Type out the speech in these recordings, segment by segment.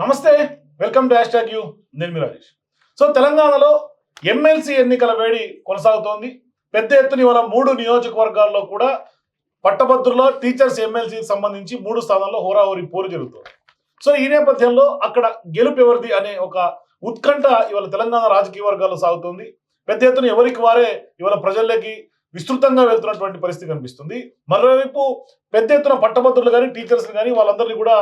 నమస్తే welcome to hashtag U నేను మీ రాజేష్. సో తెలంగాణలో ఎమ్మెల్సీ ఎన్నికల వేడి కొనసాగుతోంది. పెద్ద ఎత్తున ఇవాళ మూడు నియోజకవర్గాల్లో కూడా పట్టభద్రులో టీచర్స్ ఎమ్మెల్సీకి సంబంధించి మూడు స్థానాల్లో హోరాహోరీ పోరు జరుగుతుంది. సో ఈ నేపథ్యంలో అక్కడ గెలుపు ఎవరిది అనే ఒక ఉత్కంఠ ఇవాళ తెలంగాణ రాజకీయ వర్గాల్లో సాగుతోంది. పెద్ద ఎత్తున ఎవరికి వారే ఇవాళ ప్రజల్లోకి విస్తృతంగా వెళ్తున్నటువంటి పరిస్థితి కనిపిస్తుంది. మరోవైపు పెద్ద ఎత్తున పట్టభద్రులు కానీ టీచర్స్ కానీ వాళ్ళందరినీ కూడా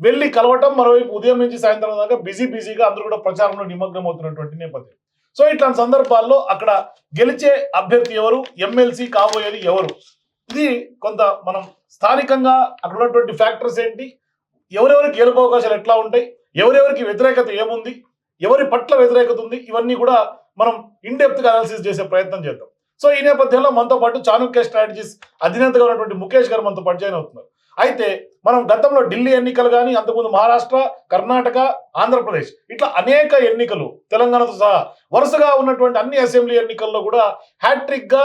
వెళ్ళి కలవటం మరోవైపు ఉదయం నుంచి సాయంత్రం దాకా బిజీ బిజీగా అందరూ కూడా ప్రచారంలో నిమగ్నం అవుతున్నటువంటి నేపథ్యం. సో ఇట్లాంటి సందర్భాల్లో అక్కడ గెలిచే అభ్యర్థి ఎవరు? ఎమ్మెల్సీ కాబోయేది ఎవరు? ఇది కొంత మనం స్థానికంగా అక్కడ ఉన్నటువంటి ఫ్యాక్టర్స్ ఏంటి? ఎవరెవరికి గెలుపు అవకాశాలు ఎట్లా ఉంటాయి? ఎవరెవరికి వ్యతిరేకత ఏముంది? ఎవరి పట్ల వ్యతిరేకత ఉంది? ఇవన్నీ కూడా మనం ఇన్డెప్త్గా గా అనాలిసిస్ చేసే ప్రయత్నం చేద్దాం. సో ఈ నేపథ్యంలో మనతో పాటు చాణుక్య స్ట్రాటజీస్ అధినేతగా ఉన్నటువంటి ముఖేష్ గారు మనతో పాటు జాయిన్ అవుతున్నారు. అయితే మనం గతంలో ఢిల్లీ ఎన్నికలు కానీ అంతకుముందు మహారాష్ట్ర కర్ణాటక ఆంధ్రప్రదేశ్ ఇట్లా అనేక ఎన్నికలు తెలంగాణతో సహా వరుసగా ఉన్నటువంటి అన్ని అసెంబ్లీ ఎన్నికల్లో కూడా హ్యాట్రిక్గా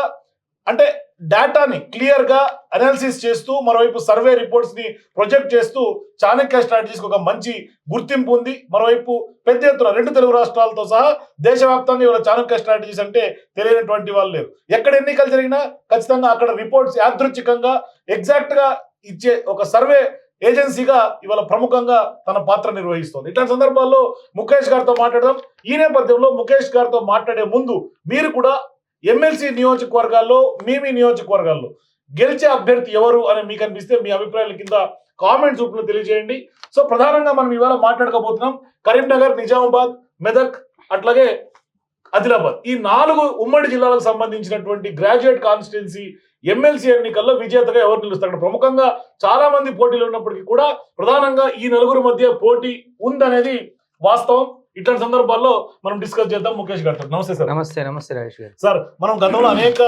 అంటే డేటాని క్లియర్గా అనాలిసిస్ చేస్తూ మరోవైపు సర్వే రిపోర్ట్స్ని ప్రొజెక్ట్ చేస్తూ చాణక్య స్ట్రాటజీస్కి ఒక మంచి గుర్తింపు ఉంది. మరోవైపు పెద్ద ఎత్తున రెండు తెలుగు రాష్ట్రాలతో సహా దేశవ్యాప్తంగా ఇవాళ చాణక్య స్ట్రాటజీస్ అంటే తెలియనటువంటి వాళ్ళు లేరు. ఎక్కడ ఎన్నికలు జరిగినా ఖచ్చితంగా అక్కడ రిపోర్ట్స్ యాదృచ్ఛికంగా ఎగ్జాక్ట్గా ఇచ్చే ఒక సర్వే ఏజెన్సీగా ఇవాళ ప్రముఖంగా తన పాత్ర నిర్వహిస్తోంది. ఇట్లాంటి సందర్భాల్లో ముఖేష్ గారితో మాట్లాడదాం. ఈ నేపథ్యంలో ముఖేష్ గారితో మాట్లాడే ముందు మీరు కూడా ఎమ్మెల్సీ నియోజకవర్గాల్లో మీ మీ నియోజకవర్గాల్లో గెలిచే అభ్యర్థి ఎవరు అని మీకు అనిపిస్తే మీ అభిప్రాయాల కింద కామెంట్స్ రూపంలో తెలియజేయండి. సో ప్రధానంగా మనం ఇవాళ మాట్లాడకపోతున్నాం. కరీంనగర్ నిజామాబాద్ మెదక్ అట్లాగే ఆదిలాబాద్. ఈ నాలుగు ఉమ్మడి జిల్లాలకు సంబంధించినటువంటి గ్రాడ్యుయేట్ కాన్స్టిట్యున్సీ ఎమ్మెల్సీ ఎన్నికల్లో విజేతగా ఎవరు నిలుస్తారు ప్రముఖంగా చాలా మంది పోటీలు ఉన్నప్పటికీ కూడా ప్రధానంగా ఈ నలుగురు మధ్య పోటీ ఉందనేది వాస్తవం. ఇట్లాంటి సందర్భాల్లో మనం డిస్కస్ చేద్దాం. ముఖేష్ గారితో. నమస్తే సార్. నమస్తే నమస్తే రాజేష్ గారు. సార్ మనం గతంలో అనేక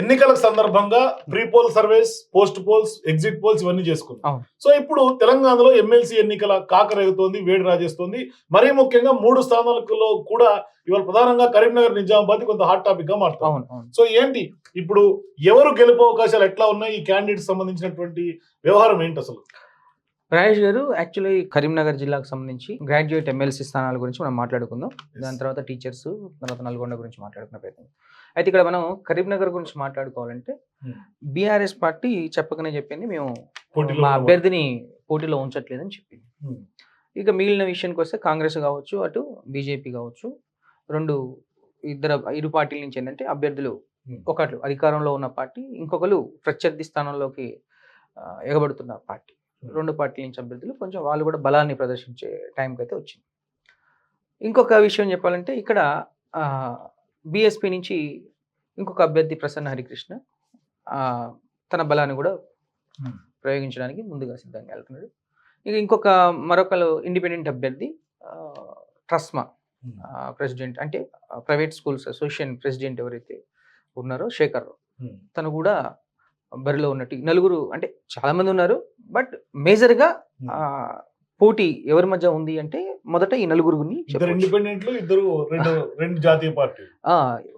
ఎన్నికల సందర్భంగా pre poll surveys post polls exit polls ఇవన్నీ చేసుకున్నాం. సో ఇప్పుడు తెలంగాణలో ఎమ్మెల్సీ ఎన్నికల కాకరేగుతోంది వేడి రాజేస్తోంది. మరీ ముఖ్యంగా మూడు స్థానాలలో కూడా ఇవాళ ప్రధానంగా కరీంనగర్ నిజామాబాద్ కొంత హాట్ టాపిక్గా అవును సో ఏంటి? ఇప్పుడు ఎవరు గెలుపు అవకాశాలు ఎట్లా ఉన్నాయి? ఈ క్యాండిడేట్ సంబంధించినటువంటి వ్యవహారం ఏంటి అసలు? రాజేష్ గారు యాక్చువల్లీ కరీంనగర్ జిల్లాకు సంబంధించి గ్రాడ్యుయేట్ ఎమ్మెల్సీ స్థానాల గురించి మనం మాట్లాడుకుందాం దాని తర్వాత టీచర్స్ తర్వాత నల్గొండ గురించి మాట్లాడుకునే ప్రయత్నం అయితే ఇక్కడ మనం కరీంనగర్ గురించి మాట్లాడుకోవాలంటే Hmm. బీఆర్ఎస్ పార్టీ చెప్పకనే చెప్పింది మేము మా అభ్యర్థిని పోటీలో ఉంచట్లేదని చెప్పింది Hmm. ఇక మిగిలిన విషయానికి వస్తే కాంగ్రెస్ కావచ్చు అటు బీజేపీ కావచ్చు రెండు ఇద్దరు ఇరు పార్టీల నుంచి ఏంటంటే అభ్యర్థులు Hmm. ఒకళ్ళు అధికారంలో ఉన్న పార్టీ ఇంకొకరు ప్రత్యర్థి స్థానంలోకి ఎగబడుతున్న పార్టీ. రెండు పార్టీల నుంచి అభ్యర్థులు కొంచెం వాళ్ళు కూడా బలాన్ని ప్రదర్శించే టైంకి అయితే వచ్చింది ఇంకొక విషయం చెప్పాలంటే ఇక్కడ బీఎస్పీ నుంచి ఇంకొక అభ్యర్థి ప్రసన్న హరికృష్ణ తన బలాన్ని కూడా. ప్రయోగించడానికి ముందుగా సిద్ధంగా వెళ్తున్నాడు ఇక ఇంకొక మరొకరు ఇండిపెండెంట్ అభ్యర్థి ట్రస్మా. ప్రెసిడెంట్ అంటే ప్రైవేట్ స్కూల్స్ అసోసియేషన్ ప్రెసిడెంట్ ఎవరైతే ఉన్నారో శేఖర్ రావు. తను కూడా బరిలో ఉన్నట్టు ఈ నలుగురు అంటే చాలా మంది ఉన్నారు బట్ మేజర్గా Hmm. ఆ, పోటీ ఎవరి మధ్య ఉంది అంటే మొదట ఈ నలుగురిని చెప్పొచ్చు. ఇండిపెండెంట్లు ఇద్దరు రెండు రెండు జాతీయ పార్టీలు ఆ,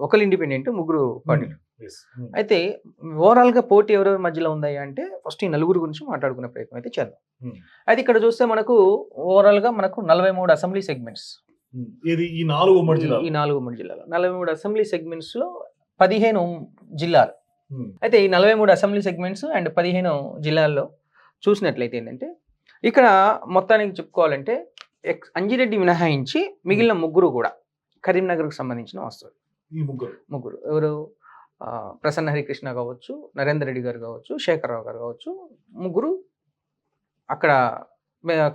ఒకరు ఇండిపెండెంట్ ముగ్గురు పార్టీలు Yes. Hmm. అయితే ఓవరాల్గా పోటీ ఎవరెవరి మధ్యలో ఉంది అంటే ఫస్ట్ ఈ నలుగురు గురించి మాట్లాడుకునే ప్రయత్నం అయితే చేద్దాం Hmm. అయితే ఇక్కడ చూస్తే మనకు ఓవరాల్గా మనకు నలభై మూడు అసెంబ్లీ సెగ్మెంట్స్ Hmm. ఇది ఈ నాలుగు ఉమ్మడి జిల్లాలు ఈ నాలుగు మూడు జిల్లాలు నలభై మూడు అసెంబ్లీ సెగ్మెంట్స్లో పదిహేను జిల్లాలు Hmm. అయితే ఈ నలభై మూడు అసెంబ్లీ సెగ్మెంట్స్ అండ్ పదిహేను జిల్లాల్లో చూసినట్లయితే ఏంటంటే ఇక్కడ మొత్తానికి చెప్పుకోవాలంటే ఎక్స్ అంజిరెడ్డి మినహాయించి మిగిలిన ముగ్గురు కూడా కరీంనగర్కి సంబంధించిన వస్తారు ఈ ముగ్గురు. ముగ్గురు. ఎవరు? ప్రసన్న హరికృష్ణ కావచ్చు నరేందర్ రెడ్డి గారు కావచ్చు శేఖరరావు గారు కావచ్చు ముగ్గురు అక్కడ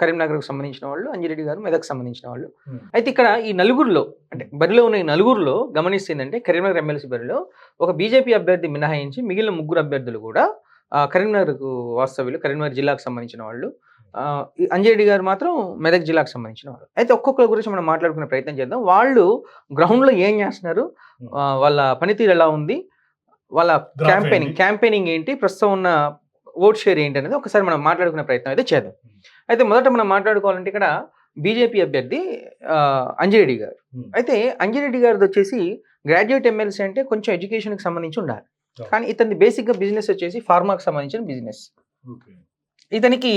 కరీంనగర్కు సంబంధించిన వాళ్ళు అంజిరెడ్డి గారు మెదక్ సంబంధించిన వాళ్ళు. అయితే ఇక్కడ ఈ నలుగురిలో అంటే బరిలో ఉన్న ఈ నలుగురిలో గమనిస్తే ఏంటంటే కరీంనగర్ ఎమ్మెల్సీ బరిలో ఒక బీజేపీ అభ్యర్థి మినహాయించి మిగిలిన ముగ్గురు అభ్యర్థులు కూడా కరీంనగర్కు వాస్తవ్యులు కరీంనగర్ జిల్లాకు సంబంధించిన వాళ్ళు. అంజిరెడ్డి గారు మాత్రం మెదక్ జిల్లాకు సంబంధించిన వాళ్ళు. అయితే ఒక్కొక్కరి గురించి మనం మాట్లాడుకునే ప్రయత్నం చేద్దాం. వాళ్ళు గ్రౌండ్లో ఏం చేస్తున్నారు? వాళ్ళ పనితీరు ఎలా ఉంది? వాళ్ళ క్యాంపెయినింగ్ ఏంటి? క్యాంపెయినింగ్ ఏంటి? ప్రస్తుతం ఉన్న ఓట్ షేర్ ఏంటి అనేది ఒకసారి మనం మాట్లాడుకునే ప్రయత్నం అయితే చేద్దాం. అయితే మొదట మనం మాట్లాడుకోవాలంటే ఇక్కడ బీజేపీ అభ్యర్థి అంజిరెడ్డి గారు. అయితే అంజిరెడ్డి గారిది వచ్చేసి గ్రాడ్యుయేట్ ఎమ్మెల్సీ అంటే కొంచెం ఎడ్యుకేషన్కి సంబంధించి ఉండాలి. కానీ ఇతని బేసిక్గా బిజినెస్ వచ్చేసి ఫార్మాకి సంబంధించిన బిజినెస్. ఇతనికి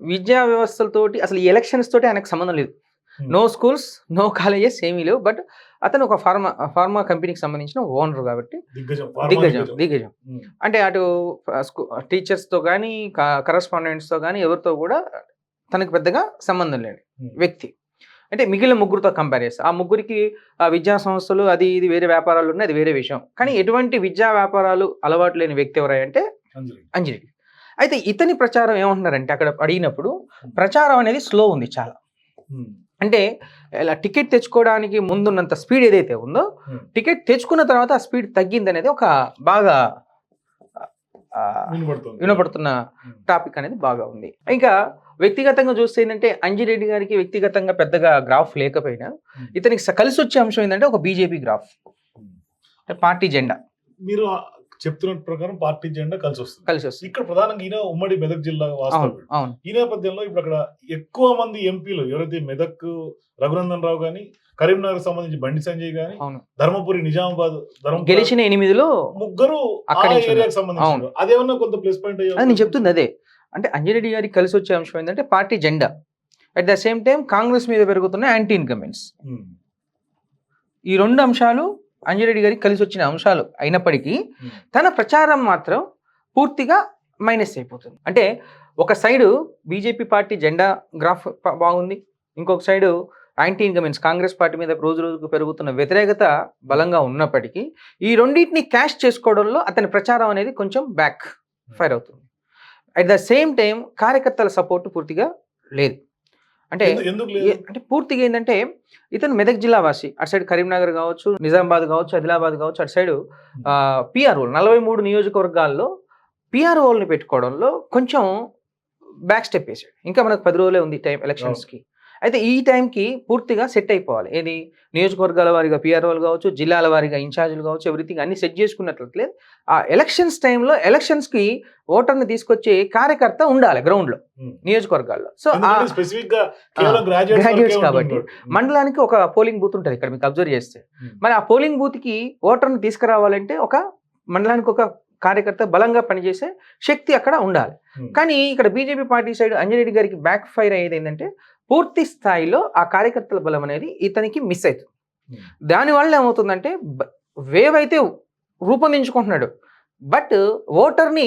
విద్యా వ్యవస్థలతోటి అసలు ఎలక్షన్స్ తోటి ఆయనకు సంబంధం లేదు. నో స్కూల్స్ నో కాలేజెస్ ఏమీ లేవు బట్ అతను ఒక ఫార్మా ఫార్మా కంపెనీకి సంబంధించిన ఓనర్ కాబట్టి దిగ్గజం దిగ్గజం. అంటే అటు టీచర్స్తో కానీ కరస్పాండెంట్స్తో కానీ ఎవరితో కూడా తనకు పెద్దగా సంబంధం లేని. వ్యక్తి అంటే మిగిలిన ముగ్గురుతో కంపేర్ చేస్తే ఆ ముగ్గురికి ఆ విద్యా సంస్థలు అది ఇది వేరే వ్యాపారాలు ఉన్నాయి అది వేరే విషయం కానీ ఎటువంటి విద్యా వ్యాపారాలు అలవాటు లేని వ్యక్తి ఎవరంటే అంజలి. అయితే ఇతని ప్రచారం ఏమంటున్నారంటే అక్కడ అడిగినప్పుడు ప్రచారం అనేది స్లో ఉంది చాలా. అంటే ఇలా టికెట్ తెచ్చుకోవడానికి ముందున్నంత స్పీడ్ ఏదైతే ఉందో. టికెట్ తెచ్చుకున్న తర్వాత ఆ స్పీడ్ తగ్గింది అనేది ఒక బాగా వినపడుతున్న. టాపిక్ అనేది బాగా ఉంది. ఇంకా వ్యక్తిగతంగా చూస్తే ఏంటంటే అంజిరెడ్డి గారికి వ్యక్తిగతంగా పెద్దగా గ్రాఫ్ లేకపోయినా. ఇతనికి కలిసి వచ్చే అంశం ఏంటంటే ఒక బీజేపీ గ్రాఫ్. అంటే పార్టీ జెండా. మీరు చెప్తున్న ప్రకారం పార్టీ జెండా కలిసి వస్తుంది. కలిసి వస్తుంది. ఇక్కడ ప్రధానంగా ఈయన ఉమ్మడి మెదక్ జిల్లా ఈ నేపథ్యంలో ఇప్పుడు అక్కడ ఎక్కువ మంది ఎంపీలు ఎవరైతే మెదక్ రఘునందన్ రావు గాని కరీంనగర్ సంబంధించి బండి సంజయ్ గాని ధర్మపురి నిజామాబాద్ ధర్మపురి గెలిచిన ఎనిమిదిలో ముగ్గురు ఏరియాకి సంబంధించి. అదేమన్నా కొంత ప్లస్ పాయింట్ నేను చెప్తుంది అదే. అంటే అంజిరెడ్డి గారికి కలిసి వచ్చే అంశం ఏంటంటే పార్టీ జెండా. At the same time Congress మీద పెరుగుతున్న యాంటీ ఇన్కమెంట్స్. ఈ రెండు అంశాలు అంజిరెడ్డి గారికి కలిసి వచ్చిన అంశాలు అయినప్పటికీ. తన ప్రచారం మాత్రం పూర్తిగా మైనస్ అయిపోతుంది. అంటే ఒక సైడు బీజేపీ పార్టీ జెండా గ్రాఫ్ బాగుంది. ఇంకొక side anti incumbency Congress party మీద రోజు రోజుకు పెరుగుతున్న వ్యతిరేకత బలంగా ఉన్నప్పటికీ ఈ రెండింటిని క్యాష్ చేసుకోవడంలో అతని ప్రచారం అనేది కొంచెం బ్యాక్ ఫైర్ అవుతుంది. అట్ ద సేమ్ టైం కార్యకర్తల సపోర్ట్ పూర్తిగా లేదు. అంటే అంటే పూర్తిగా ఏంటంటే ఇతను మెదక్ జిల్లా వాసి. అటు సైడ్ కరీంనగర్ కావచ్చు నిజామాబాద్ కావచ్చు ఆదిలాబాద్ కావచ్చు అటు సైడ్ పిఆర్ఓ నలభై మూడు నియోజకవర్గాల్లో పిఆర్ఓల్ని పెట్టుకోవడంలో కొంచెం బ్యాక్ స్టెప్ వేసాడు. ఇంకా మనకు పది రోజులే ఉంది టైం ఎలక్షన్స్కి. అయితే ఈ టైంకి పూర్తిగా సెట్ అయిపోవాలి ఏది నియోజకవర్గాల వారిగా పిఆర్ఓలు కావచ్చు జిల్లాల వారిగా ఇన్ఛార్జీలు కావచ్చు ఎవ్రీథింగ్ అన్ని సెట్ చేసుకున్నట్లయితే ఆ ఎలక్షన్స్ టైంలో ఎలక్షన్స్కి ఓటర్ని తీసుకొచ్చే కార్యకర్త ఉండాలి గ్రౌండ్లో. నియోజకవర్గాల్లో సో గ్రాడ్యుయేట్స్ కాబట్టి. మండలానికి ఒక పోలింగ్ బూత్ ఉంటుంది ఇక్కడ మీకు అబ్జర్వ్ చేస్తే. మరి ఆ పోలింగ్ బూత్కి ఓటర్ని తీసుకురావాలంటే ఒక మండలానికి ఒక కార్యకర్త బలంగా పనిచేసే శక్తి అక్కడ ఉండాలి. కానీ ఇక్కడ బీజేపీ పార్టీ సైడ్ అంజరెడ్డి గారికి బ్యాక్ ఫైర్ అయ్యేది ఏంటంటే పూర్తి స్థాయిలో ఆ కార్యకర్తల బలం అనేది ఇతనికి మిస్ అవుతుంది Hmm. దానివల్ల ఏమవుతుందంటే వేవ్ అయితే రూపొందించుకుంటున్నాడు బట్ ఓటర్ని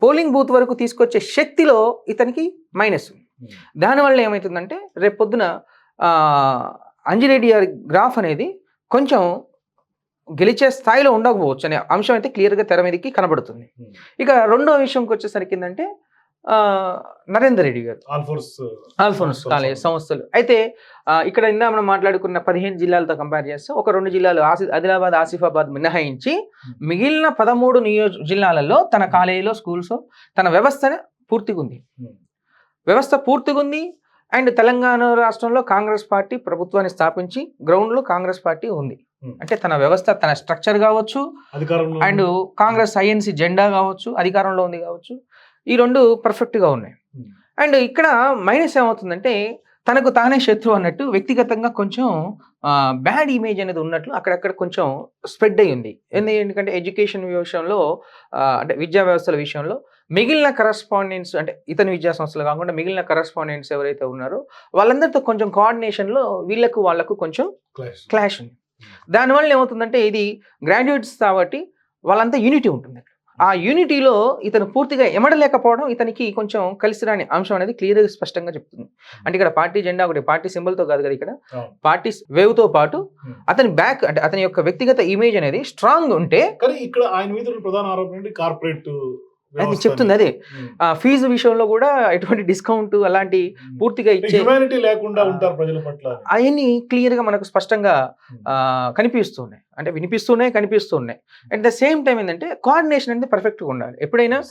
పోలింగ్ బూత్ వరకు తీసుకొచ్చే శక్తిలో ఇతనికి మైనస్ ఉమ్. దానివల్ల ఏమవుతుందంటే రేపు పొద్దున అంజిరెడ్డి గారి గ్రాఫ్ అనేది కొంచెం గెలిచే స్థాయిలో ఉండకపోవచ్చు అనే అంశం అయితే క్లియర్గా తెర మీదకి కనబడుతుంది ఉమ్. ఇక రెండో విషయంకి వచ్చేసరికి ఏంటంటే నరేందర్ రెడ్డి గారు. ఆల్ఫోర్స్ ఆల్ఫోన్స్ కాలేజ్ సంస్థలు. అయితే ఇక్కడ ఇందా మనం మాట్లాడుకున్న పదిహేను జిల్లాలతో కంపేర్ చేస్తే ఒక రెండు జిల్లాలు ఆసి ఆదిలాబాద్ ఆసిఫాబాద్ మినహాయించి మిగిలిన పదమూడు నియోజ జిల్లాలలో తన కాలేజీలో స్కూల్స్ తన వ్యవస్థ పూర్తిగా ఉంది Hmm. వ్యవస్థ పూర్తిగా ఉంది అండ్ తెలంగాణ రాష్ట్రంలో కాంగ్రెస్ పార్టీ ప్రభుత్వాన్ని స్థాపించి గ్రౌండ్లో కాంగ్రెస్ పార్టీ ఉంది. Hmm. అంటే తన వ్యవస్థ తన స్ట్రక్చర్ కావచ్చు అండ్ కాంగ్రెస్ ఐఎన్సి జెండా కావచ్చు అధికారంలో ఉంది కావచ్చు. ఈ రెండు పర్ఫెక్ట్గా ఉన్నాయి. Hmm. అండ్ ఇక్కడ మైనస్ ఏమవుతుందంటే తనకు తానే శత్రువు అన్నట్టు వ్యక్తిగతంగా కొంచెం బ్యాడ్ ఇమేజ్ అనేది ఉన్నట్లు అక్కడక్కడ కొంచెం స్ప్రెడ్ అయి ఉంది. ఎందు- ఎందుకంటే ఎడ్యుకేషన్ విషయంలో అంటే విద్యా వ్యవస్థల విషయంలో మిగిలిన కరస్పాండెంట్స్ అంటే ఇతని విద్యా సంస్థలు కాకుండా మిగిలిన కరస్పాండెంట్స్ ఎవరైతే ఉన్నారో వాళ్ళందరితో కొంచెం కోఆర్డినేషన్లో వీళ్ళకు వాళ్ళకు కొంచెం క్లాష్ ఉంది. దానివల్ల ఏమవుతుందంటే ఇది గ్రాడ్యుయేట్స్ కాబట్టి వాళ్ళంతా యూనిటీ ఉంటుంది. ఆ యూనిటీలో ఇతను పూర్తిగా ఎమడలేకపోవడం ఇతనికి కొంచెం కలిసి రాని అంశం అనేది క్లియర్గా స్పష్టంగా చెప్తుంది అంటే ఇక్కడ పార్టీ జెండా ఒకటి పార్టీ సింబల్తో కాదు కదా ఇక్కడ. పార్టీ వేవ్తో పాటు Hmm. అతని బ్యాక్ అంటే అతని యొక్క వ్యక్తిగత ఇమేజ్ అనేది స్ట్రాంగ్ ఉంటే కానీ ఇక్కడ ఆయన మీద ప్రధాన ఆరోపణ కార్పొరేట్ అది చెప్తుంది అదే. ఫీజు విషయంలో కూడా ఎటువంటి డిస్కౌంట్ అలాంటి పూర్తిగా ఇచ్చే లేకుండా ఉంటారు ప్రజల పట్ల. అవన్నీ క్లియర్గా మనకు స్పష్టంగా కనిపిస్తున్నాయి. అంటే వినిపిస్తున్నాయి కనిపిస్తున్నాయి. అట్ ద సేమ్ టైం ఏంటంటే కోఆర్డినేషన్ అనేది పర్ఫెక్ట్గా ఉండాలి. ఎప్పుడైనా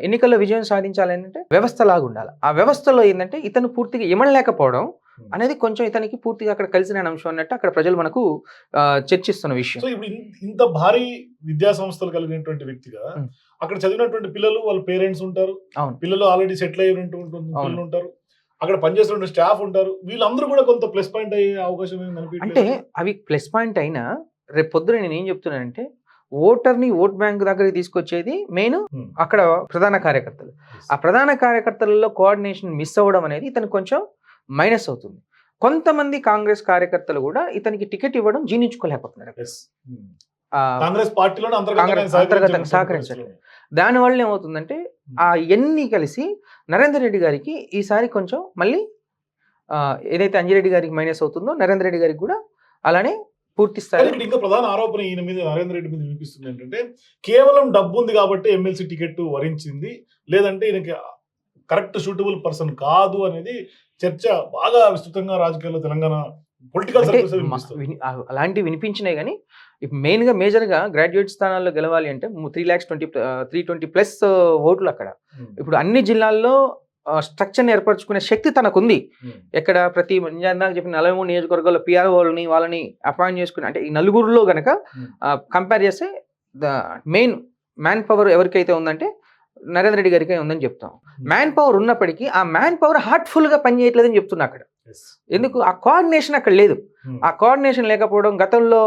ఎన్నికల్లో విజయం సాధించాలి ఏంటంటే వ్యవస్థ లాగా ఉండాలి. ఆ వ్యవస్థలో ఏంటంటే ఇతను పూర్తిగా ఇమడలేకపోవడం అనేది కొంచెం ఇతనికి పూర్తిగా అక్కడ కలిసిన అంశం అన్నట్టు అక్కడ ప్రజలు మనకు చర్చిస్తున్న విషయం. సో ఇప్పుడు ఇన్- ఇంత భారీ విద్యా సంస్థలు కలిగినటువంటి వ్యక్తిగా. అక్కడ చదివినటువంటి పిల్లలు వాళ్ళ పేరెంట్స్ ఉంటారు. అవును. పిల్లలు ఆల్రెడీ సెటిల్ అవును. పిల్లలు ఉంటారు అక్కడ పనిచేస్తున్న స్టాఫ్ ఉంటారు. వీళ్ళందరూ కూడా కొంత ప్లస్ పాయింట్ అయ్యే అవకాశం అంటే అవి ప్లస్ పాయింట్ అయినా రేపు పొద్దున నేను ఏం చెప్తున్నానంటే ఓటర్ని ఓట్ బ్యాంక్ దగ్గరికి తీసుకొచ్చేది మెయిన్. అక్కడ ప్రధాన కార్యకర్తలు. ఆ ప్రధాన కార్యకర్తలలో కోఆర్డినేషన్ మిస్ అవ్వడం అనేది ఇతనికి కొంచెం మైనస్ అవుతుంది. కొంతమంది కాంగ్రెస్ కార్యకర్తలు కూడా ఇతనికి టికెట్ ఇవ్వడం జీర్ణించుకోలేకపోతున్నారు. కాంగ్రెస్ పార్టీలోనే కాంగ్రెస్ అంతర్గతంగా సహకరించట్లేదు. దానివల్ల ఏమవుతుందంటే ఆ ఎన్ని కలిసి నరేందర్ రెడ్డి గారికి ఈసారి కొంచెం మళ్ళీ ఏదైతే అంజిరెడ్డి గారికి మైనస్ అవుతుందో నరేందర్ రెడ్డి గారికి కూడా అలానే పూర్తి స్థాయి ఇంకా ప్రధాన ఆరోపణ ఈయన మీద నరేంద్ర రెడ్డి మీద వినిపిస్తుంది ఏంటంటే కేవలం డబ్బు ఉంది కాబట్టి ఎమ్మెల్సీ టికెట్ వరించింది లేదంటే ఈయనకి కరెక్ట్ సూటబుల్ పర్సన్ కాదు అనేది చర్చ బాగా విస్తృతంగా రాజకీయాల్లో తెలంగాణ పొలిటికల్ అలాంటివి వినిపించినాయి కానీ ఇప్పుడు మెయిన్గా మేజర్గా గ్రాడ్యుయేట్ స్థానాల్లో గెలవాలి అంటే three lakhs twenty three twenty plus ఓట్లు అక్కడ Hmm. ఇప్పుడు అన్ని జిల్లాల్లో స్ట్రక్చర్ని ఏర్పరచుకునే శక్తి తనకుంది Hmm. ఎక్కడ ప్రతి ఇందాక చెప్పిన నలభై మూడు నియోజకవర్గాల్లో పిఆర్ వాళ్ళని వాళ్ళని అపాయింట్ చేసుకుని అంటే ఈ నలుగురిలో గనక Hmm. కంపేర్ చేస్తే ద మెయిన్ మ్యాన్ పవర్ ఎవరికైతే ఉందంటే నరేంద్ర రెడ్డి గారికి ఉందని చెప్తాం మ్యాన్ పవర్ ఉన్నప్పటికీ ఆ మ్యాన్ పవర్ హార్ట్ఫుల్గా పనిచేయట్లేదని చెప్తున్నా అక్కడ. ఎందుకు? ఆ కోఆర్డినేషన్ అక్కడ లేదు. Hmm. ఆ కోఆర్డినేషన్ లేకపోవడం గతంలో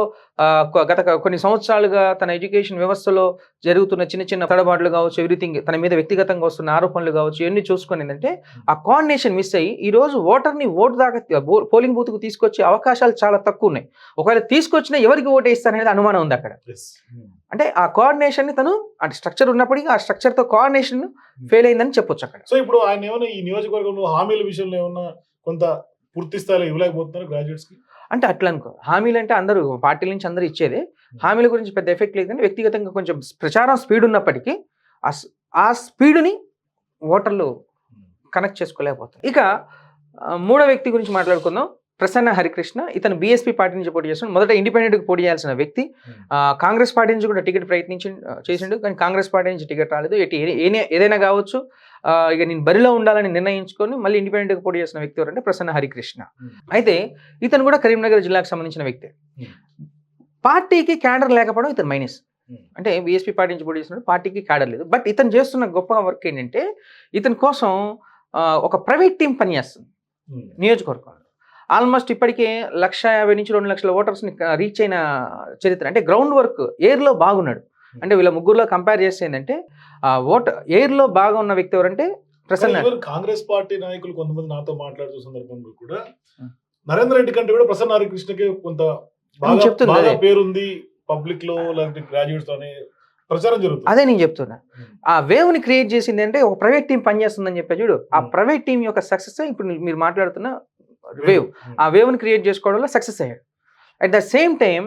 గత కొన్ని సంవత్సరాలుగా తన ఎడ్యుకేషన్ వ్యవస్థలో జరుగుతున్న చిన్న చిన్న తడబాట్లు కావచ్చు ఎవ్రీథింగ్ తన మీద వ్యక్తిగతంగా వస్తున్న ఆరోపణలు కావచ్చు ఇవన్నీ చూసుకొని ఏంటంటే ఆ కోఆర్డినేషన్ మిస్ అయ్యి ఈ రోజు ఓటర్ని ఓటు దాకా పోలింగ్ బూత్కు తీసుకొచ్చే అవకాశాలు చాలా తక్కువ ఉన్నాయి. ఒకవేళ తీసుకొచ్చినా ఎవరికి ఓటు వేస్తారనేది అనుమానం ఉంది అక్కడ. Hmm. అంటే ఆ కోఆర్డినేషన్ని తను అంటే స్ట్రక్చర్ ఉన్నప్పటికీ ఆ స్ట్రక్చర్తో కోఆర్డినేషన్ ఫెయిల్ అయిందని చెప్పొచ్చు అక్కడ. సో ఇప్పుడు ఆయన ఏమైనా ఈ నియోజకవర్గంలో హామీల విషయంలో ఏమన్నా కొంత పూర్తి స్థాయిలో ఇవ్వలేకపోతున్నారు గ్రాడ్యుయేట్స్కి. అంటే అట్లా అనుకో. హామీలు అంటే అందరూ పార్టీల నుంచి అందరూ ఇచ్చేదే. హామీల గురించి పెద్ద ఎఫెక్ట్ లేదు కానీ వ్యక్తిగతంగా కొంచెం ప్రచారం స్పీడ్ ఉన్నప్పటికీ ఆ స్పీడ్ని ఓటర్లు కనెక్ట్ చేసుకోలేకపోతారు ఇక మూడో వ్యక్తి గురించి మాట్లాడుకుందాం. ప్రసన్న హరికృష్ణ ఇతను బీఎస్పీ పార్టీ నుంచి పోటీ చేస్తున్నాడు. మొదట ఇండిపెండెంట్గా పోటీ చేయాల్సిన వ్యక్తి. కాంగ్రెస్ పార్టీ నుంచి కూడా టికెట్ ప్రయత్నించి చేసిండు. కానీ కాంగ్రెస్ పార్టీ నుంచి టికెట్ రాలేదు. ఎటు ఏదైనా కావచ్చు. ఇక నేను బరిలో ఉండాలని నిర్ణయించుకొని మళ్ళీ ఇండిపెండెంట్గా పోటీ చేసిన వ్యక్తి ఎవరంటే ప్రసన్న హరికృష్ణ. అయితే ఇతను కూడా కరీంనగర్ జిల్లాకు సంబంధించిన వ్యక్తి. Hmm. పార్టీకి క్యాడర్ లేకపోవడం ఇతను మైనస్. Hmm. అంటే బీఎస్పీ పార్టీ నుంచి పోటీ చేస్తున్నాడు. పార్టీకి క్యాడర్ లేదు. బట్ ఇతను చేస్తున్న గొప్ప వర్క్ ఏంటంటే ఇతని కోసం ఒక ప్రైవేట్ టీం పనిచేస్తుంది. నియోజకవర్గంలో. ఆల్మోస్ట్ ఇప్పటికే లక్ష యాభై నుంచి రెండు లక్షల ఓటర్స్ని రీచ్ అయిన చరిత్ర అంటే గ్రౌండ్ వర్క్ ఎయిర్లో బాగున్నాడు అంటే వీళ్ళ ముగ్గురులో కంపేర్ చేస్తే ఏంటంటే ఆ ఓట్ ఎయిర్లో బాగా ఉన్న వ్యక్తి ఎవరంటే ప్రసన్న కాంగ్రెస్ పార్టీ నాయకులు కొంతమంది నాతో మాట్లాడుతున్న సందర్భంలో కూడా. నరేంద్ర రెడ్డి కంటే కూడా ప్రసన్న హరికృష్ణకి కొంత బాగా. పేరుంది పబ్లిక్లో లేకపోతే గ్రాడ్యుయేట్స్ అనే ప్రచారం జరుగుతుంది అదే నేను చెప్తున్నా. ఆ వేవ్ని క్రియేట్ చేసింది అంటే ఒక ప్రైవేట్ టీం పనిచేస్తుందని చెప్పే చూడు ఆ. ప్రైవేట్ టీం యొక్క సక్సెస్ ఇప్పుడు మీరు మాట్లాడుతున్న వేవ్. ఆ వేవ్ని క్రియేట్ చేసుకోవడంలో సక్సెస్ అయ్యాడు అట్ ద సేమ్ టైం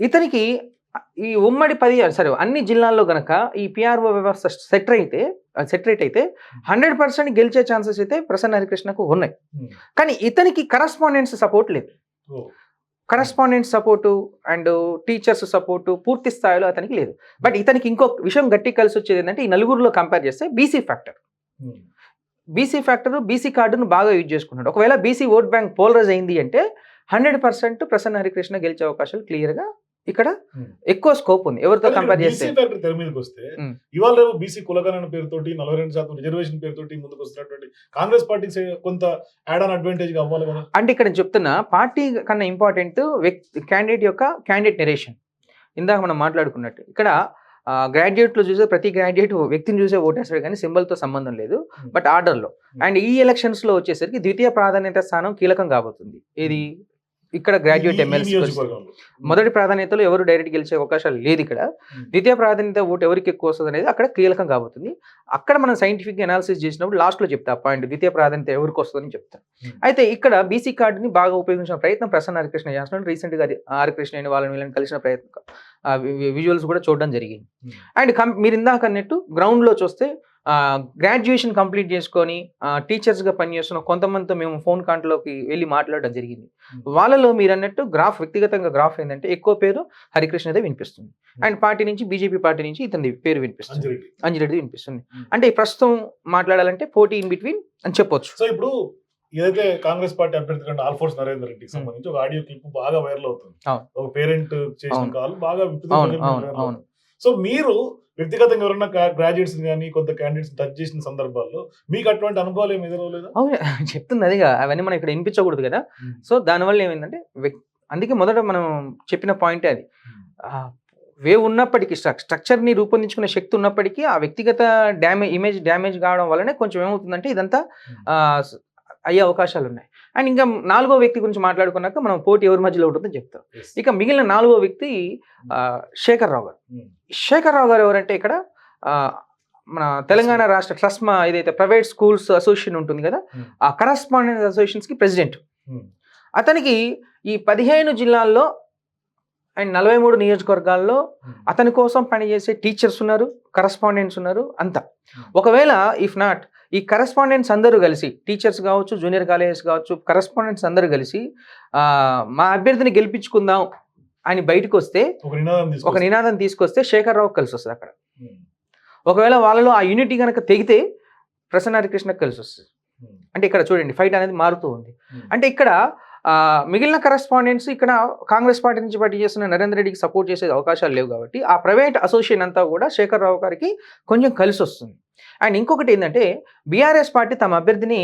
ఇతనికి ఈ ఉమ్మడి పది సరే అన్ని జిల్లాల్లో గనక ఈ పిఆర్ఓ వ్యవస్థ సెటర్ అయితే సెటరేట్ అయితే హండ్రెడ్ పర్సెంట్ గెలిచే ఛాన్సెస్ అయితే ప్రసన్న హరికృష్ణకు ఉన్నాయి. కానీ ఇతనికి కరస్పాండెన్స్ సపోర్ట్ లేదు. Correspondent support and teachers support పూర్తి స్థాయిలో అతనికి లేదు బట్ ఇతనికి ఇంకో విషయం గట్టి కలిసి వచ్చేది ఏంటంటే ఈ నలుగురిలో కంపేర్ చేస్తే BC factor. BC factor BC కార్డును బాగా యూజ్ చేసుకున్నాడు ఒకవేళ బీసీ ఓట్ బ్యాంక్ పోలరైజ్ అయింది అంటే హండ్రెడ్ పర్సెంట్ ప్రసన్న హరికృష్ణ గెలిచే అవకాశాలు క్లియర్గా ఇక్కడ Hmm. ఎక్కువ స్కోప్ ఉంది. ఎవరితో కంపేర్ చేస్తే? తెర మీదకి వస్తే Hmm. ఇవాళ రేపు బీసీ కులగణన పేరుతోటి నలభై రెండు శాతం రిజర్వేషన్ పేరుతోటి ముందుకు వస్తున్నటువంటి కాంగ్రెస్ పార్టీకి కొంత యాడ్ ఆన్ అడ్వాంటేజ్గా అవ్వాలి కదా. అంటే ఇక్కడ నేను చెప్తున్నా పార్టీ కన్నా ఇంపార్టెంట్ వ్యక్తి క్యాండిడేట్ యొక్క క్యాండిడేట్ నెరేషన్ ఇందాక మనం మాట్లాడుకున్నట్టు. ఇక్కడ గ్రాడ్యుయేట్లో చూసే ప్రతి గ్రాడ్యుయేట్ వ్యక్తిని చూసే ఓటేస్తాడు కానీ సింబల్తో సంబంధం లేదు బట్ ఆర్డర్లో అండ్ ఈ ఎలక్షన్స్లో వచ్చేసరికి ద్వితీయ ప్రాధాన్యత స్థానం కీలకం కాబోతుంది. ఇది ఇక్కడ గ్రాడ్యుయేట్ ఎమ్మెల్సీ. మొదటి ప్రాధాన్యతలో ఎవరు డైరెక్ట్ గెలిచే అవకాశాలు లేదు ఇక్కడ Hmm. ద్వితీయ ప్రాధాన్యత ఓటు ఎవరికి ఎక్కువ వస్తుంది అనేది అక్కడ కీలకం కాబోతుంది అక్కడ మనం సైంటిఫిక్ అనాలిసిస్ చేసినప్పుడు లాస్ట్లో చెప్తా పాయింట్ ద్వితీయ ప్రాధాన్యత ఎవరికి వస్తుందని చెప్తాను Hmm. అయితే ఇక్కడ బీసీ కార్డుని బాగా ఉపయోగించిన ప్రయత్నం ప్రసన్న హరికృష్ణ చేస్తున్నాడు రీసెంట్గా హరికృష్ణ అని వాళ్ళని వీళ్ళని కలిసిన ప్రయత్నం విజువల్స్ కూడా చూడడం జరిగింది Hmm. అండ్ కం మీరు ఇందాక అన్నట్టు గ్రౌండ్లో చూస్తే గ్రాడ్యుయేషన్ కంప్లీట్ చేసుకొని టీచర్స్గా పనిచేస్తున్న కొంతమందితో మేము ఫోన్ కాంట్లోకి వెళ్ళి మాట్లాడడం జరిగింది. వాళ్ళలో మీరు అన్నట్టు గ్రాఫ్ వ్యక్తిగతంగా గ్రాఫ్ ఏంటంటే ఎక్కువ పేరు హరికృష్ణదే వినిపిస్తుంది. అండ్ పార్టీ నుంచి బీజేపీ పార్టీ నుంచి ఇతని పేరు వినిపిస్తుంది. అంజిరెడ్డి. వినిపిస్తుంది. అంటే ప్రస్తుతం మాట్లాడాలంటే పోటీ ఇన్ బిట్వీన్ అని చెప్పొచ్చు. సో ఇప్పుడు ఏదైతే కాంగ్రెస్ పార్టీ అభ్యర్థి కంటే ఆల్ఫోర్స్ నరేందర్ రెడ్డికి సంబంధించి ఒక ఆడియో క్లిప్ బాగా వైరల్ అవుతుంది. ఒక పేరెంట్ చేసిన. కాల్ బాగా సో మీరు వ్యక్తిగతంగా ఎవరైనా గ్రాడ్యుయేట్స్ కానీ కొంత క్యాండిడేట్స్ టచ్ చేసిన సందర్భాల్లో మీకు అటువంటి అనుభవాలు ఏమి ఎదురవలేదా? అవును చెప్తుంది అదిగా. అవన్నీ మనం ఇక్కడ వినిపించకూడదు కదా. సో దానివల్ల ఏమైందంటే అందుకే మొదట మనం చెప్పిన పాయింటే అది. వేవ్ ఉన్నప్పటికీ స్ట్రక్ స్ట్రక్చర్ని రూపొందించుకునే శక్తి ఉన్నప్పటికీ ఆ వ్యక్తిగత డ్యామేజ్ ఇమేజ్ డ్యామేజ్ కావడం వల్లనే కొంచెం ఏమవుతుందంటే ఇదంతా అయ్యే అవకాశాలు ఉన్నాయి అండ్ ఇంకా నాలుగో వ్యక్తి గురించి మాట్లాడుకున్నాక మనం పోటీ ఎవరి మధ్యలో ఉంటుందని చెప్తాం. ఇక మిగిలిన నాలుగో వ్యక్తి ఆ, శేఖర్ రావు గారు Hmm. శేఖర్ రావు గారు ఎవరంటే ఇక్కడ మన తెలంగాణ రాష్ట్ర ట్రస్మా ఏదైతే ప్రైవేట్ స్కూల్స్ అసోసియేషన్ ఉంటుంది కదా Hmm. ఆ కరస్పాండెంట్ అసోసియేషన్స్కి ప్రెసిడెంట్ Hmm. అతనికి ఈ పదిహేను జిల్లాల్లో అండ్ నలభై మూడు నియోజకవర్గాల్లో Hmm. అతని కోసం పనిచేసే టీచర్స్ ఉన్నారు కరస్పాండెంట్స్ ఉన్నారు అంతా Hmm. ఒకవేళ ఇఫ్ నాట్ ఈ కరస్పాండెంట్స్ అందరూ కలిసి టీచర్స్ కావచ్చు జూనియర్ కాలేజెస్ కావచ్చు కరస్పాండెంట్స్ అందరూ కలిసి మా అభ్యర్థిని గెలిపించుకుందాం అని బయటకు వస్తే ఒక నినాదం తీసుకొస్తే శేఖర్ రావు కలిసి వస్తుంది అక్కడ ఉమ్. ఒకవేళ వాళ్ళలో ఆ యూనిటీ కనుక తెగితే ప్రసన్న హరికృష్ణకు కలిసి వస్తుంది. అంటే ఇక్కడ చూడండి ఫైట్ అనేది మారుతూ ఉంది. అంటే ఇక్కడ మిగిలిన కరెస్పాండెంట్స్ ఇక్కడ కాంగ్రెస్ పార్టీ నుంచి పార్టీ చేస్తున్న నరేంద్ర రెడ్డికి సపోర్ట్ చేసే అవకాశాలు లేవు కాబట్టి ఆ ప్రైవేట్ అసోసియేషన్ అంతా కూడా శేఖర్ రావు గారికి కొంచెం కలిసి వస్తుంది అండ్ ఇంకొకటి ఏంటంటే బీఆర్ఎస్ పార్టీ తమ అభ్యర్థిని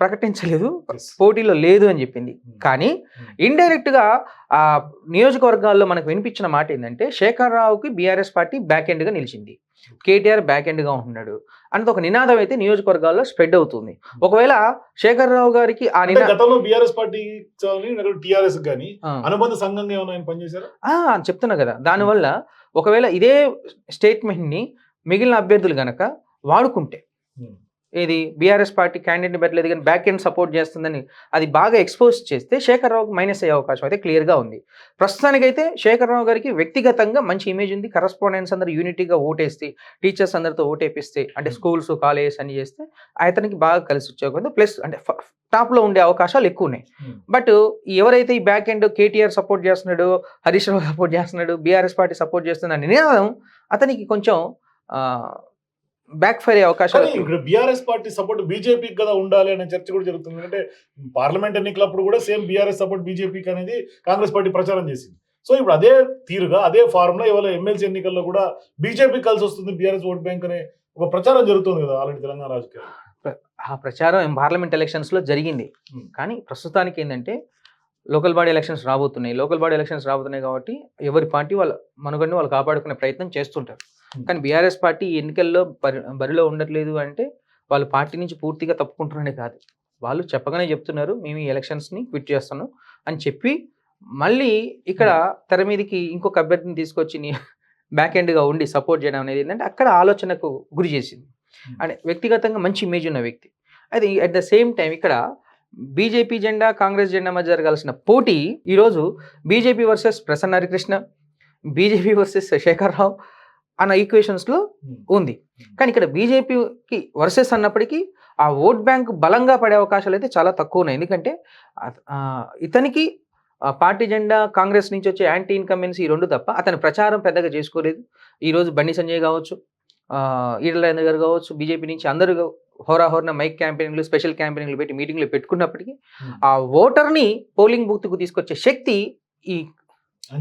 ప్రకటించలేదు. పోటీలో లేదు అని చెప్పింది. ఉమ్. కానీ ఉమ్. ఇండైరెక్ట్గా ఆ నియోజకవర్గాల్లో మనకు వినిపించిన మాట ఏంటంటే శేఖర్ రావుకి బీఆర్ఎస్ పార్టీ బ్యాక్ ఎండ్గా నిలిచింది. కేటీఆర్ బ్యాక్ ఎండ్గా ఉంటున్నాడు. అన్నది ఒక నినాదం అయితే నియోజకవర్గాల్లో స్ప్రెడ్ అవుతుంది. ఒకవేళ శేఖర్ రావు గారికి ఆ గతంలో బీఆర్ఎస్ పార్టీ టిఆర్ఎస్ కానీ. అనుబంధ సంఘంగా పనిచేశారా? చెప్తున్నా కదా. దానివల్ల ఒకవేళ ఇదే స్టేట్మెంట్ని మిగిలిన అభ్యర్థులు గనక వాడుకుంటే ఏది బీఆర్ఎస్ పార్టీ క్యాండిడేట్ పెట్టలేదు కానీ బ్యాక్ ఎండ్ సపోర్ట్ చేస్తుందని అది బాగా ఎక్స్పోజ్ చేస్తే శేఖర్ రావుకి మైనస్ అయ్యే అవకాశం అయితే క్లియర్గా ఉంది ప్రస్తుతానికైతే శేఖర్ రావు గారికి వ్యక్తిగతంగా మంచి ఇమేజ్ ఉంది కరస్పాండెన్స్ అందరూ యూనిటీగా ఓటేస్తే టీచర్స్ అందరితో ఓటేపిస్తే అంటే Hmm. స్కూల్స్ కాలేజెస్ అని చేస్తే అతనికి బాగా కలిసి వచ్చే ప్లస్ అంటే టాప్లో ఉండే అవకాశాలు ఎక్కువ ఉన్నాయి. బట్ ఎవరైతే ఈ బ్యాక్ ఎండ్ కేటీఆర్ సపోర్ట్ చేస్తున్నాడు హరీష్ రావు సపోర్ట్ చేస్తున్నాడు బీఆర్ఎస్ పార్టీ సపోర్ట్ చేస్తున్న నినాదం అతనికి కొంచెం బ్యాక్ ఫైర్ అయ్యే అవకాశాలు ఇక్కడ బీఆర్ఎస్ పార్టీ సపోర్ట్ బీజేపీకి కదా ఉండాలి అనే చర్చ కూడా జరుగుతుంది. అంటే పార్లమెంట్ ఎన్నికలప్పుడు కూడా సేమ్ బీఆర్ఎస్ సపోర్ట్ బీజేపీకి అనేది కాంగ్రెస్ పార్టీ ప్రచారం చేసింది. సో ఇప్పుడు అదే తీరుగా అదే ఫార్ములా ఇవాళ ఎమ్మెల్సీ ఎన్నికల్లో కూడా బీజేపీ కలిసి వస్తుంది బీఆర్ఎస్ ఓట్ బ్యాంక్ అనే ఒక ప్రచారం జరుగుతుంది కదా ఆల్రెడీ తెలంగాణ రాజకీయాలు ఆ ప్రచారం పార్లమెంట్ ఎలక్షన్స్లో జరిగింది. కానీ ప్రస్తుతానికి ఏంటంటే లోకల్ బాడీ ఎలక్షన్స్ రాబోతున్నాయి. లోకల్ బాడీ ఎలక్షన్స్ రాబోతున్నాయి కాబట్టి ఎవరి పార్టీ వాళ్ళ మనుగడని వాళ్ళు కాపాడుకునే ప్రయత్నం చేస్తుంటారు. కానీ బీఆర్ఎస్ పార్టీ ఎన్నికల్లో బరి బరిలో ఉండట్లేదు అంటే వాళ్ళు పార్టీ నుంచి పూర్తిగా తప్పుకుంటున్నారనే కాదు. వాళ్ళు చెప్పగానే చెప్తున్నారు మేము ఈ ఎలక్షన్స్ని క్విట్ చేస్తాను అని చెప్పి మళ్ళీ ఇక్కడ తెర మీదకి ఇంకొక అభ్యర్థిని తీసుకొచ్చి బ్యాక్ ఎండ్గా ఉండి సపోర్ట్ చేయడం అనేది ఏంటంటే అక్కడ ఆలోచనకు గురి చేసింది. అంటే వ్యక్తిగతంగా మంచి ఇమేజ్ ఉన్న వ్యక్తి. అయితే అట్ ద సేమ్ టైం ఇక్కడ బీజేపీ జెండా కాంగ్రెస్ జెండా మధ్య జరగాల్సిన పోటీ ఈరోజు BJP versus Prasanna Harikrishna BJP versus Shekhar Rao అన్న ఈక్వేషన్స్లో ఉమ్. ఉంది. కానీ ఇక్కడ బీజేపీకి వర్సెస్ అన్నప్పటికీ ఆ ఓట్ బ్యాంక్ బలంగా పడే అవకాశాలు అయితే చాలా తక్కువ ఉన్నాయి. ఎందుకంటే ఇతనికి పార్టీ జెండా కాంగ్రెస్ నుంచి వచ్చే యాంటీ ఇన్కమెన్సీ ఈ రెండు తప్ప అతని ప్రచారం పెద్దగా చేసుకోలేదు. ఈరోజు బండి సంజయ్ కావచ్చు రాజేందర్ గారు కావచ్చు బీజేపీ నుంచి అందరూ హోరాహోరన మైక్ క్యాంపెయిన్లు స్పెషల్ క్యాంపెయిన్లు పెట్టి మీటింగ్లు పెట్టుకున్నప్పటికీ ఉమ్. ఆ ఓటర్ని పోలింగ్ బూత్కు తీసుకొచ్చే శక్తి ఈ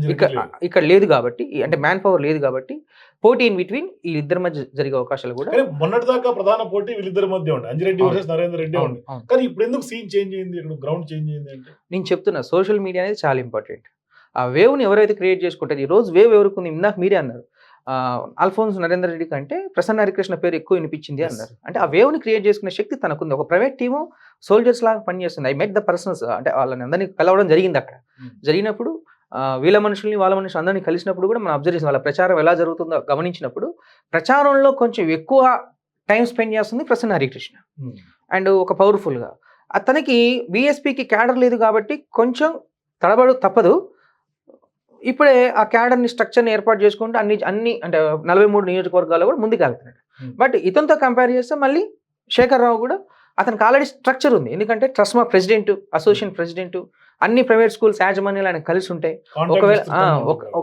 ఇక్కడ లేదు. ఇక్కడ లేదు కాబట్టి అంటే మ్యాన్ పవర్ లేదు కాబట్టి పోటీ ఇన్ బిట్వీన్ ఈ ఇద్దరి మధ్య జరిగే అవకాశాలు కూడా కానీ మొన్నటిదాకా ప్రధాన పోటీ వీళ్ళిద్దరి మధ్య ఉండే అంజిరెడ్డి. వర్సెస్ నరేందర్ రెడ్డి ఉండే అవును. కానీ ఇప్పుడు ఎందుకు సీన్ చేంజ్ అయింది ఇక్కడ గ్రౌండ్ చేంజ్ అయింది అంటే నేను చెప్తున్నా సోషల్ మీడియా అనేది చాలా ఇంపార్టెంట్ ఆ వేవ్ని ఎవరైతే క్రియేట్ చేసుకుంటారు ఈ రోజు వేవ్ ఎవరికి ఉంది ఇందాక మీరే అన్నారు అల్ఫోన్స్ నరేందర్ రెడ్డి కంటే ప్రసన్న హరికృష్ణ పేరు ఎక్కువ వినిపించింది. అన్నారు. అంటే ఆ వేవ్ని క్రియేట్ చేసుకునే శక్తి తనకుంది. ఒక ప్రైవేట్ టీము సోల్జర్స్ లాగా పనిచేస్తుంది. ఐ మెట్ ద పర్సన్స్ అంటే వాళ్ళని అందరినీ కలవడం జరిగింది అక్కడ. Hmm. జరిగినప్పుడు వీళ్ళ మనుషుల్ని వాళ్ళ మనుషులు అందరినీ కలిసినప్పుడు కూడా మనం అబ్జర్వ్ చేసాం వాళ్ళ ప్రచారం ఎలా జరుగుతుందో గమనించినప్పుడు ప్రచారంలో కొంచెం ఎక్కువ టైం స్పెండ్ చేస్తుంది ప్రసన్న హరికృష్ణ. ఉమ్. అండ్ ఒక పవర్ఫుల్గా అతనికి బీఎస్పీకి క్యాడర్ లేదు కాబట్టి కొంచెం తడబడు తప్పదు. ఇప్పుడే ఆ క్యాడర్ని స్ట్రక్చర్ని ఏర్పాటు చేసుకుంటూ అన్ని అన్ని అంటే నలభై మూడు నియోజకవర్గాల్లో కూడా ముందుకు వెళ్తున్నాడు Hmm. బట్ ఇతనితో కంపేర్ చేస్తే మళ్ళీ శేఖర్ రావు కూడా అతనికి ఆల్రెడీ స్ట్రక్చర్ ఉంది ఎందుకంటే ట్రస్మా ప్రెసిడెంట్ అసోసియేషన్ ప్రెసిడెంట్ అన్ని ప్రైవేట్ స్కూల్స్ యాజమాన్యాలు ఆయన కలిసి ఉంటాయి. ఒకవేళ.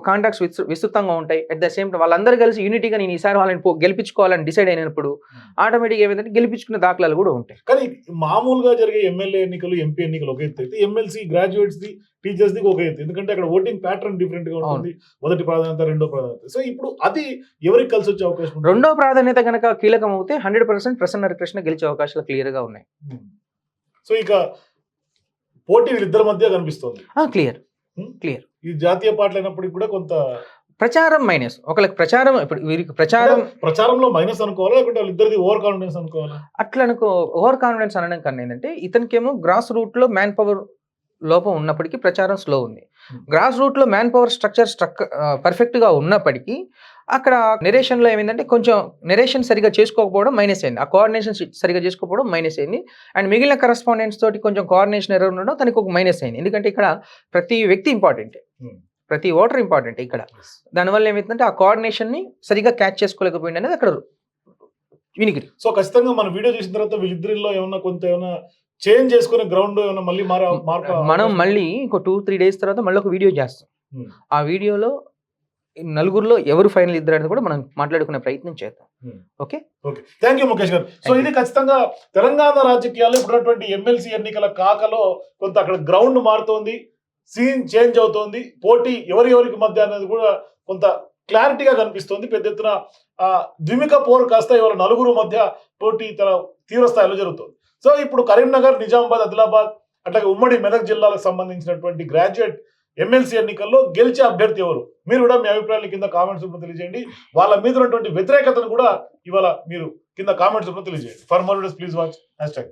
కాంటాక్ట్స్ విస్తృతంగా ఉంటాయి. అట్ ద సేమ్ టైం వాళ్ళందరూ కలిసి యూనిటీగా నేను ఈసారి వాళ్ళని గెలిపించుకోవాలని డిసైడ్ అయినప్పుడు ఆటోమేటిక్గా ఏమైందంటే గెలిపించుకునే దాఖలాలు కూడా ఉంటాయి. కానీ మామూలుగా జరిగే ఎమ్మెల్యే ఎన్నికలు ఎంపీ ఎన్నికలు ఒక ఎత్తు. అయితే ఎమ్మెల్సీ గ్రాడ్యుయేట్స్ ది టీచర్స్ ది ఒక ఎత్తు. ఎందుకంటే అక్కడ ఓటింగ్ ప్యాటర్న్ డిఫరెంట్గా ఉంటుంది. మొదటి ప్రాధాన్యత రెండో ప్రాధాన్యత. సో ఇప్పుడు అది ఎవరికి కలిసి వచ్చే అవకాశం? రెండో ప్రాధాన్యత కనుక కీలకం అవుతే హండ్రెడ్ పర్సెంట్ ప్రసన్న హరికృష్ణ గెలిచే అవకాశాలు క్లియర్గా ఉన్నాయి. ఉమ్. సో ఇక పోటీ వీళ్ళిద్దరి మధ్య కనిపిస్తోంది. క్లియర్? క్లియర్. ఈ జాతీయ పాటలు అయినప్పటికీ కూడా కొంత ప్రచారం మైనస్. ఒకళ్ళకి ప్రచారం ఇప్పుడు వీరికి ప్రచారం ప్రచారంలో మైనస్ అనుకోవాలా లేకుంటే వాళ్ళిద్దరిది ఓవర్ కాన్ఫిడెన్స్ అనుకోవాలా? అట్లా అనుకో ఓవర్ కాన్ఫిడెన్స్ అనడం కన్నా ఏంటంటే ఇతనికేమో గ్రాస్ రూట్లో మ్యాన్ పవర్ లోపం ఉన్నప్పటికీ ప్రచారం స్లో ఉంది. గ్రాస్ రూట్లో మ్యాన్ పవర్ స్ట్రక్చర్ స్ట్రక్ పర్ఫెక్ట్గా ఉన్నప్పటికీ అక్కడ నెరేషన్లో ఏమైందంటే కొంచెం నెరేషన్ సరిగా చేసుకోకపోవడం మైనస్ అయింది. ఆ కోఆర్డినేషన్ సరిగా చేసుకోకపోవడం మైనస్ అయింది. అండ్ మిగిలిన కరస్పాండెంట్స్ తోటి కొంచెం కోఆర్డినేషన్ ఎర్రర్ ఉండడం తనకి ఒక మైనస్ అయింది. ఎందుకంటే ఇక్కడ ప్రతి వ్యక్తి ఇంపార్టెంట్ Hmm. ప్రతి ఓటర్ ఇంపార్టెంట్ ఇక్కడ. దానివల్ల ఏమైందంటే ఆ కోఆర్డినేషన్ని సరిగా క్యాచ్ చేసుకోలేకపోయింది అనేది అక్కడ వినికిరి సో ఖచ్చితంగా మన వీడియో చూసిన తర్వాత వీళ్ళిద్దరిలో ఏమన్నా కొంత ఏమైనా చేంజ్ చేసుకునే గ్రౌండ్ ఏమైనా మళ్ళీ మార్పు మనం మళ్ళీ ఇంకో టూ త్రీ డేస్ తర్వాత మళ్ళీ ఒక వీడియో చేస్తాం. ఆ వీడియోలో నలుగురులో ఎవరు ఫైనల్ ఇద్దరు అనేది కూడా మనం మాట్లాడుకునే ప్రయత్నం చేద్దాం. Okay? Okay. Thank you Mukesh garu. So. ఇది ఖచ్చితంగా తెలంగాణ రాజకీయాల్లో ఇప్పుడున్నటువంటి ఎమ్మెల్సీ ఎన్నికల కాకలో కొంత అక్కడ గ్రౌండ్ మారుతోంది సీన్ చేంజ్ అవుతోంది పోటీ ఎవరి ఎవరికి మధ్య అనేది కూడా కొంత క్లారిటీగా కనిపిస్తోంది. పెద్ద ఎత్తున ద్విమిక పోరు కాస్త ఇవాళ నలుగురు మధ్య పోటీ తన తీవ్ర స్థాయిలో జరుగుతుంది. సో ఇప్పుడు కరీంనగర్ నిజామాబాద్ ఆదిలాబాద్ అట్లాగే ఉమ్మడి మెదక్ జిల్లాలకు సంబంధించినటువంటి గ్రాడ్యుయేట్ ఎమ్మెల్సీ ఎన్నికల్లో గెలిచే అభ్యర్థి ఎవరు? మీరు కూడా మీ అభిప్రాయాలు కింద కామెంట్స్ రూపంలో తెలియజేయండి. వాళ్ళ మీద ఉన్నటువంటి వ్యతిరేకతను కూడా ఇవాళ మీరు కింద కామెంట్స్ రూపంలో తెలియజేయండి. For more please watch hashtag